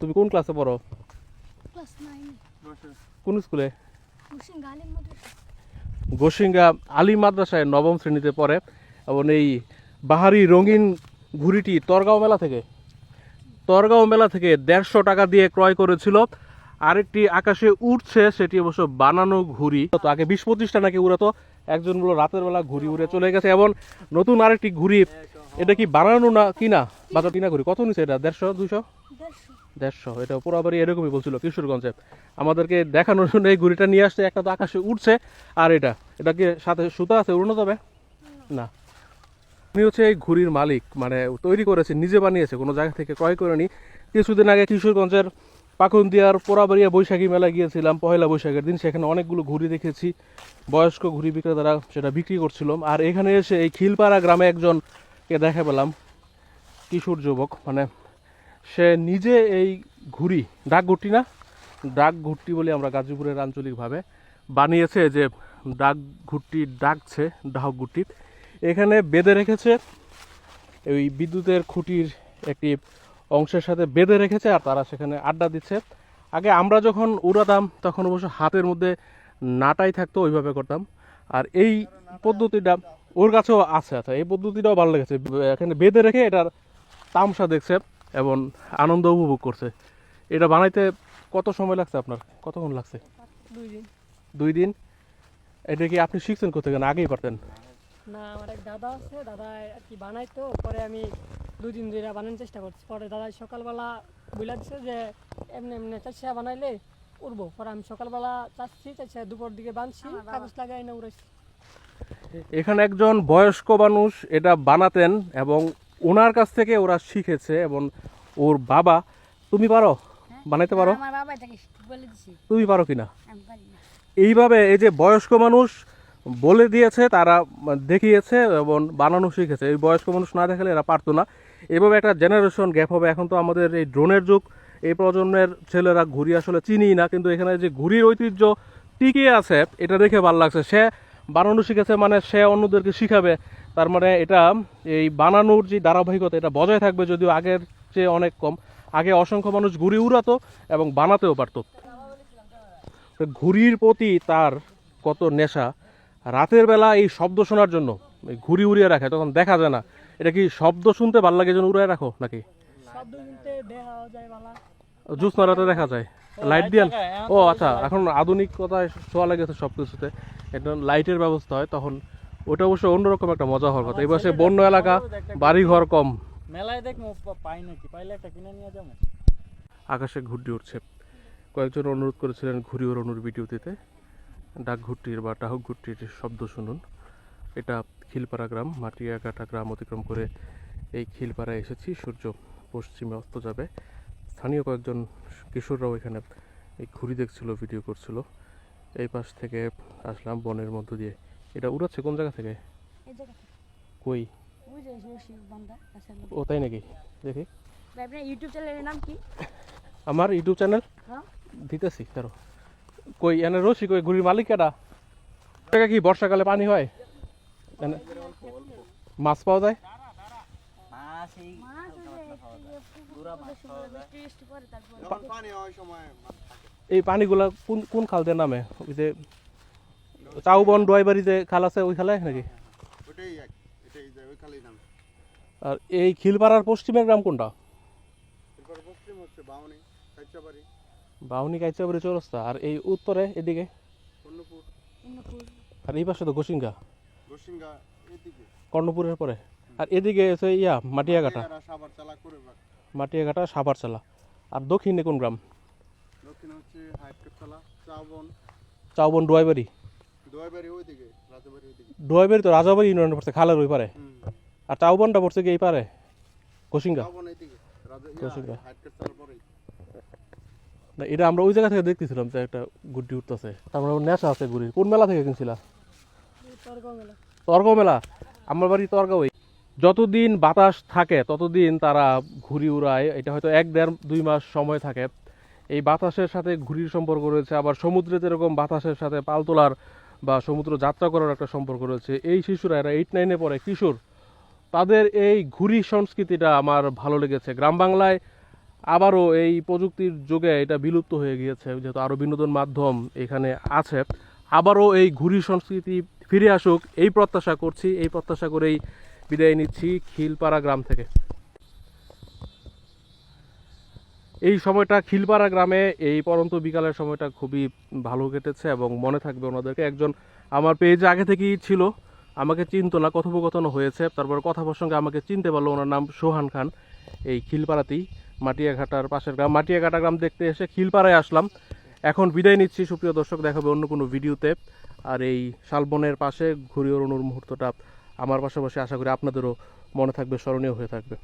তুমি কোন ক্লাসে পড়ো? ক্লাস নাইনে কোন স্কুলে গোসিঙ্গা আলী মাদ্রাসায় নবম শ্রেণীতে পড়ে এবং এই বাহারি রঙিন ঘুড়িটি তরগাঁও মেলা থেকে তরগাঁও মেলা থেকে দেড়শো টাকা দিয়ে ক্রয় করেছিল। আরেকটি আকাশে উঠছে সেটি অবশ্য বানানো ঘুড়ি। তো আগে বিশ পঁচিশটা নাকি উড়াতো একজন বলল রাতের বেলা ঘুড়ি উড়ে চলে গেছে। এবং নতুন আরেকটি ঘুড়ি এটা কি বানানো না কিনা? বাজার কিনা ঘুড়ি? কত নিছে এটা? দেড়শো দুইশো? দেড়শো। এটা পুরোবারই এরকমই বলছিল কিশোরগঞ্জে। আমাদেরকে দেখানোর জন্য এই ঘুড়িটা নিয়ে আসছে, একটা তো আকাশে উঠছে আর এটা এটা কি সাথে সুতা আছে, উড়নো তবে না। উনি হচ্ছে এই ঘুড়ির মালিক মানে তৈরি করেছে, নিজে বানিয়েছে, কোনো জায়গা থেকে ক্রয় করেনি। কিছুদিন আগে কিশোরগঞ্জের পাকুন্দিয়ার পোড়াবাড়িয়া বৈশাখী মেলায় গিয়েছিলাম পয়লা বৈশাখের দিন, সেখানে অনেকগুলো ঘুড়ি দেখেছি। বয়স্ক ঘুড়ি বিক্রেতারা সেটা বিক্রি করছিল। আর এখানে এসে এই খিলপাড়া গ্রামে একজনকে দেখা পেলাম, কিশোর যুবক মানে সে নিজে এই ঘুড়ি, ডাক ঘুরটি না, ডাক ঘুরটি বলি আমরা গাজীপুরের আঞ্চলিকভাবে বানিয়েছে যে ডাক ঘুরটি ডাকছে, ডাক ঘুরটি এখানে বেঁধে রেখেছে, ওই বিদ্যুতের খুঁটির একটি অংশের সাথে বেঁধে রেখেছে আর তারা সেখানে আড্ডা দিচ্ছে। আগে আমরা যখন উড়াতাম, তখন অবশ্য হাতের মধ্যে নাটাই থাকতো, ওইভাবে করতাম। আর এই পদ্ধতিটা ওর কাছেও আছে আচ্ছা এই পদ্ধতিটাও ভালো লেগেছে। এখানে বেঁধে রেখে এটার তামসা দেখছে। এবং আনন্দ উপভোগ করছে। এটা বানাইতে কত সময় লাগছে আপনার? কতক্ষণ লাগছে? দুই দিন। দুই দিন? এটা কি আপনি শিখছেন কোথায় কেন আগেই পারতেন? না আমার এক দাদা আছে দাদা আর কি বানাইতো পরে আমি দুই দিন ধরে বানানোর চেষ্টা করছি। পরে দাদা সকালবেলা বলে দিছে যে এমনি এমনি চাষা বানাইলে উড়বো। পরে আমি সকালবেলা চাচ্ছি চাষা দুপুর দিকে বানছি কাগজ লাগাই না উড়াইছি। এখানে একজন বয়স্ক মানুষ এটা বানাতেন এবং ওনার কাছ থেকে ওরা শিখেছে এবং ওর বাবা তুমি পারো? বানাইতে পারো? তুমি পারো পারি না। এইভাবে এই যে বয়স্ক মানুষ বলে দিয়েছে তারা দেখিয়েছে এবং বানানো শিখেছে। এই বয়স্ক মানুষ না দেখালে এরা পারতো না। এভাবে একটা জেনারেশন গ্যাপ হবে। এখন তো আমাদের এই ড্রোনের যুগ। এই প্রজন্মের ছেলেরা ঘুড়ি আসলে চিনিই না কিন্তু এখানে যে ঘুরির ঐতিহ্য টিকে আছে এটা দেখে ভালো লাগছে। সে বানানো শিখেছে মানে সে অন্যদেরকে শিখাবে। তার মানে এটা এই বানানোর যে ধারাবাহিকতা এটা বজায় থাকবে যদিও আগের চেয়ে অনেক কম। আগে অসংখ্য মানুষ ঘুড়ি উড়াতো এবং বানাতেও পারতো। ঘুড়ির প্রতি তার কত নেশা। রাতের বেলা এই শব্দ শোনার জন্য ঘুড়ি উড়িয়ে রাখে তখন দেখা যায় না। এটা কি শব্দ শুনতে ভালো লাগে যেন উড়ায় রাখো নাকি? জ্যোৎস্না রাতে দেখা যায়। লাইট দিয়ে ও আচ্ছা এখন আধুনিকতায় ছোঁয়া লেগেছে সব কিছুতে একদম লাইটের ব্যবস্থা হয় তখন ওটা অবশ্য অন্যরকম একটা মজা হওয়ার কথা। এই পাশে বন্য এলাকা বাড়ি ঘর কম। মেলায় দেখব পাই নাকি? পাইলে একটা কিনে নিয়ে যাব। আকাশে ঘুরটি উঠছে। কয়েকজন অনুরোধ করেছিলেন ঘুড়ি ওড়ানোর ভিডিও দিতে ডাক ঘুরটির বা ডাহুক ঘুরটির শব্দ শুনুন। এটা খিলপাড়া গ্রাম মাটিয়াকাটা গ্রাম অতিক্রম করে এই খিলপাড়ায় এসেছি। সূর্য পশ্চিমে অস্ত যাবে। স্থানীয় কয়েকজন কিশোররাও এখানে এই ঘুড়ি দেখছিল ভিডিও করছিল। এই পাশ থেকে আসলাম বনের মধ্য দিয়ে। এটা উড়াচ্ছে কোন জায়গা থেকে? কই? ও তাই নাকি? দেখি। ইউটিউব চ্যানেলের নাম কি? আমার ইউটিউব চ্যানেল হ্যাঁ। দিতেছি কারও কই এনে রসি কই ঘুড়ির মালিক কেটা টাকা কি বর্ষাকালে পানি হয়? মাছ পাওয়া যায়? এই পানিগুলা কোন কোন খাল দিয়ে নামে? ওই যে চাউবন ডোয়াইবাড়ি যে খাল আছে ওই খালে নাকি? ওটাই এক এটাই যে ওই খালি নাম। আর এই খিলপাড়ার পশ্চিমের গ্রাম কোনটা? এরপর পশ্চিম হচ্ছে বাউনি কাইচাবাড়ি। চৌরাস্তা। আর এই উত্তরে এদিকে? আর এই পাশে তো গোসিঙ্গা কর্ণপুরের পরে। আর এদিকে ইয়া মাটিয়াঘাটা। এরা মাটিয়াঘাটা সাভারচালা। আর দক্ষিণে কোন গ্রাম? দক্ষিণে হচ্ছে হাইটকটতলা চাবন চাউবন ডোয়াইবাড়ি। ডোয়াইবাড়ি তো রাজাবাড়ি ইউনিয়নে পড়ছে খালের ওই পারে। আর চাউবনটা পড়ছে কি এই পারে? না এটা আমরা ওই জায়গা থেকে দেখতেছিলাম যে একটা গুড্ডি উঠতেছে। তারপরে নেশা আছে গুড়ির। কোন মেলা থেকে কিনছিলা? তর্ক মেলা। তর্ক মেলা? আমার বাড়ি তর্কাওই যতদিন বাতাস থাকে, ততদিন তারা ঘুড়ি উড়ায়। এটা হয়তো এক দেড়, দুই মাস সময় থাকে। এই বাতাসের সাথে ঘুড়ির সম্পর্ক রয়েছে। আবার সমুদ্রে যেরকম বাতাসের সাথে পাল তোলার বা সমুদ্র যাত্রা করার একটা সম্পর্ক রয়েছে। এই শিশুরা, এরা এইট নাইনে পড়ে। কিশোর, তাদের এই ঘুড়ি সংস্কৃতিটা আমার ভালো লেগেছে। গ্রাম বাংলায় আবারও এই প্রযুক্তির যুগে এটা বিলুপ্ত হয়ে গিয়েছে। যেহেতু আরও বিনোদন মাধ্যম এখানে আছে। আবারও এই ঘুড়ি সংস্কৃতি ফিরে আসুক। এই প্রত্যাশা করছি। এই প্রত্যাশা করেই বিদায় নিচ্ছি খিলপাড়া গ্রাম থেকে। এই সময়টা খিলপাড়া গ্রামে এই পরন্ত বিকালের সময়টা খুবই ভালো কেটেছে এবং মনে থাকবে ওনাদেরকে। একজন আমার পেজে আগে থেকেই ছিল, আমাকে চিনতো না, কথোপকথন হয়েছে। তারপর কথা প্রসঙ্গে আমাকে চিনতে পারল ওনার নাম সোহান খান। এই খিলপাড়াতেই মাটিয়াঘাটার পাশের গ্রাম, মাটিয়াঘাটা গ্রাম দেখতে এসে খিলপাড়ায় আসলাম। এখন বিদায় নিচ্ছি, সুপ্রিয় দর্শক, দেখাবে অন্য কোনো ভিডিওতে। আর এই শালবনের পাশে ঘুরি ওড়ানোর মুহূর্তটা আমার পাশাপাশি আশা করি আপনাদেরও মনে থাকবে স্মরণীয় হয়ে থাকবে।